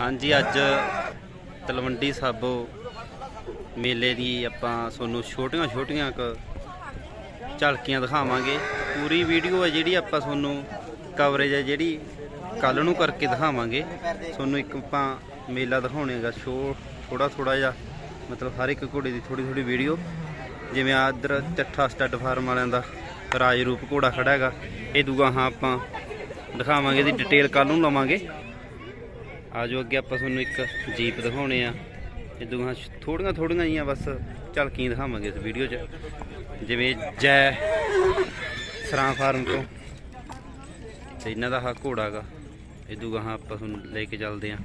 ਹਾਂਜੀ, ਅੱਜ ਤਲਵੰਡੀ ਸਾਬੋ ਮੇਲੇ ਦੀ ਆਪਾਂ ਤੁਹਾਨੂੰ ਛੋਟੀਆਂ ਛੋਟੀਆਂ ਕ ਝਲਕੀਆਂ ਦਿਖਾਵਾਂਗੇ। ਪੂਰੀ ਵੀਡੀਓ ਹੈ ਜਿਹੜੀ ਆਪਾਂ ਤੁਹਾਨੂੰ ਕਵਰੇਜ ਹੈ ਜਿਹੜੀ ਕੱਲ ਨੂੰ ਕਰਕੇ ਦਿਖਾਵਾਂਗੇ। ਤੁਹਾਨੂੰ ਇੱਕ ਆਪਾਂ ਮੇਲਾ ਦਿਖਾਉਣੇਗਾ ਸ਼ੋ ਥੋੜਾ ਥੋੜਾ ਜਿਹਾ, ਮਤਲਬ ਹਰ ਇੱਕ ਘੋੜੇ ਦੀ ਥੋੜੀ ਥੋੜੀ ਵੀਡੀਓ। ਜਿਵੇਂ ਆ ਇੱਧਰ ਚੱਠਾ ਸਟੱਡ ਫਾਰਮ ਵਾਲਿਆਂ ਦਾ ਰਾਜ ਰੂਪ ਘੋੜਾ ਖੜਾ ਹੈਗਾ। ਇਹ ਦੂਗਾ ਹਾਂ ਆਪਾਂ ਦਿਖਾਵਾਂਗੇ, ਇਹਦੀ ਡਿਟੇਲ ਕੱਲ ਨੂੰ ਲਵਾਂਗੇ। ਆਜੋ ਅੱਗੇ ਆਪਾਂ ਤੁਹਾਨੂੰ ਇੱਕ ਜੀਪ ਦਿਖਾਉਣੇ ਆ। ਇਹ ਦੋਹਾਂ ਥੋੜੀਆਂ ਥੋੜੀਆਂ ਜੀਆਂ ਬਸ ਝਲਕੀਆਂ ਦਿਖਾਵਾਂਗੇ ਇਸ ਵੀਡੀਓ 'ਚ। ਜਿਵੇਂ ਜੈ ਸਰਾਂ ਫਾਰਮ ਤੋਂ। ਤੇ ਇਹਨਾਂ ਦਾ ਹਾ ਘੋੜਾ ਗਾ। ਇਦੋਂ ਗਾਹਾਂ ਆਪਾਂ ਤੁਹਾਨੂੰ ਲੈ ਕੇ ਚੱਲਦੇ ਆ।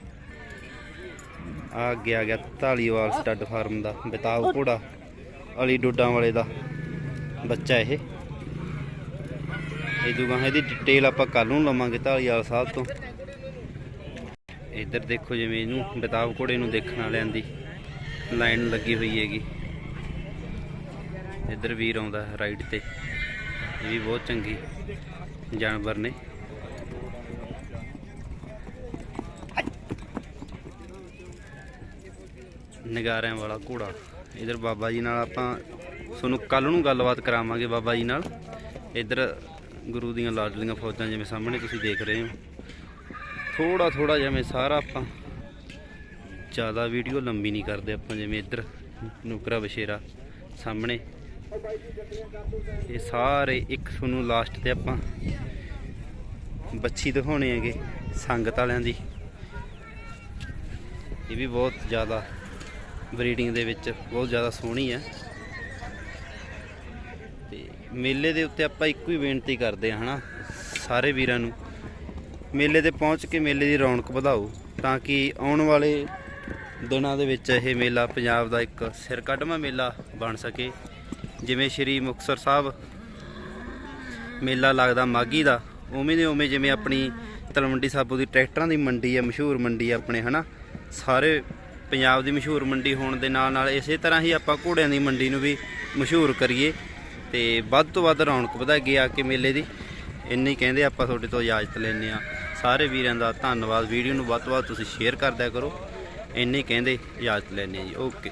ਆ ਅੱਗੇ ਆ ਗਿਆ ਢਾਲੀਵਾਲ ਸਟੱਡ ਫਾਰਮ ਦਾ, ਬਤਾਓ ਘੋੜਾ। ਅਲੀ ਡੋਡਾਂ ਵਾਲੇ ਦਾ ਬੱਚਾ ਇਹ। ਇਦੋਂ ਗਾਹਾਂ ਇਹਦੀ ਡਿਟੇਲ ਆਪਾਂ ਕੱਲ ਨੂੰ ਲਵਾਂਗੇ ਢਾਲੀਵਾਲ ਸਾਹਿਬ ਤੋਂ। ਇੱਧਰ ਦੇਖੋ ਜਿਵੇਂ ਇਹਨੂੰ ਬਤਾਵ ਘੋੜੇ ਨੂੰ ਦੇਖਣ ਵਾਲਿਆਂ ਦੀ ਲਾਈਨ ਲੱਗੀ ਹੋਈ ਹੈਗੀ। ਇੱਧਰ ਵੀਰ ਆਉਂਦਾ ਰਾਈਡ ਤੇ। ਇਹ ਵੀ ਬਹੁਤ ਚੰਗੀ ਜਾਨਵਰ ਨੇ। ਨਗਾਰਿਆਂ ਵਾਲਾ ਘੋੜਾ। ਇਧਰ ਬਾਬਾ ਜੀ ਨਾਲ ਆਪਾਂ ਤੁਹਾਨੂੰ ਕੱਲ ਨੂੰ ਗੱਲਬਾਤ ਕਰਾਵਾਂਗੇ ਬਾਬਾ ਜੀ ਨਾਲ। ਇੱਧਰ ਗੁਰੂ ਦੀਆਂ ਲਾਡਲੀਆਂ ਫੌਜਾਂ ਜਿਵੇਂ ਸਾਹਮਣੇ ਤੁਸੀਂ ਦੇਖ ਰਹੇ ਹੋ। ਥੋੜਾ ਥੋੜਾ ਜਿਵੇਂ ਸਾਰਾ ਆਪਾਂ ਜ਼ਿਆਦਾ ਵੀਡੀਓ ਲੰਬੀ ਨਹੀਂ ਕਰਦੇ ਆਪਾਂ, ਜਿਵੇਂ ਇੱਧਰ ਨੁਕਰਾ ਬਸ਼ੇਰਾ ਸਾਹਮਣੇ। ਇਹ ਸਾਰੇ ਇੱਕ ਤੁਹਾਨੂੰ ਲਾਸਟ ਤੇ ਆਪਾਂ ਬੱਚੀ ਦਿਖਾਉਣੇ ਹੈਗੇ, ਸੰਗਤ ਵਾਲਿਆਂ ਦੀ। ਇਹ ਵੀ ਬਹੁਤ ਜ਼ਿਆਦਾ ਬਰੀਡਿੰਗ ਦੇ ਵਿੱਚ ਬਹੁਤ ਜ਼ਿਆਦਾ ਸੋਹਣੀ ਹੈ। ਤੇ ਮੇਲੇ ਦੇ ਉੱਤੇ ਆਪਾਂ ਇੱਕੋ ਹੀ ਬੇਨਤੀ ਕਰਦੇ ਹਾਂ ਹਨਾ, ਸਾਰੇ ਵੀਰਾਂ ਨੂੰ ਮੇਲੇ ਤੇ ਪਹੁੰਚ ਕੇ ਮੇਲੇ ਦੀ ਰੌਣਕ ਵਧਾਓ ਤਾਂ ਕਿ ਆਉਣ ਵਾਲੇ ਦਿਨਾਂ ਦੇ ਵਿੱਚ ਇਹ ਮੇਲਾ ਪੰਜਾਬ ਦਾ ਇੱਕ ਸਿਰ ਕੱਢਵਾਂ ਮੇਲਾ ਬਣ ਸਕੇ। ਜਿਵੇਂ ਸ਼੍ਰੀ ਮੁਕਤਸਰ ਸਾਹਿਬ ਮੇਲਾ ਲੱਗਦਾ ਮਾਗੀ ਦਾ, ਉਵੇਂ ਦੇ ਉਵੇਂ ਜਿਵੇਂ ਆਪਣੀ ਤਲਵੰਡੀ ਸਾਬੋ ਦੀ ਟਰੈਕਟਰਾਂ ਦੀ ਮੰਡੀ ਹੈ ਮਸ਼ਹੂਰ ਮੰਡੀ ਹੈ ਆਪਣੇ, ਹਨਾ? ਸਾਰੇ ਪੰਜਾਬ ਦੀ ਮਸ਼ਹੂਰ ਮੰਡੀ ਹੋਣ ਦੇ ਨਾਲ ਨਾਲ ਇਸੇ ਤਰ੍ਹਾਂ ਹੀ ਆਪਾਂ ਘੋੜਿਆਂ ਦੀ ਮੰਡੀ ਨੂੰ ਵੀ ਮਸ਼ਹੂਰ ਕਰੀਏ ਤੇ ਵੱਧ ਤੋਂ ਵੱਧ ਰੌਣਕ ਵਧਾਈਏ ਆ ਕੇ ਮੇਲੇ ਦੀ। ਇੰਨੀ ਕਹਿੰਦੇ ਆਪਾਂ ਤੁਹਾਡੇ ਤੋਂ ਇਜਾਜ਼ਤ ਲੈਂਦੇ ਆ ਸਾਰੇ ਵੀਰਾਂ ਦਾ ਧੰਨਵਾਦ। ਵੀਡੀਓ ਨੂੰ ਵੱਧ ਤੋਂ ਵੱਧ ਤੁਸੀਂ ਸ਼ੇਅਰ ਕਰਦਿਆ ਕਰੋ। ਇੰਨੇ ਕਹਿੰਦੇ ਇਜਾਜ਼ਤ ਲੈਂਦੇ ਜੀ। ਓਕੇ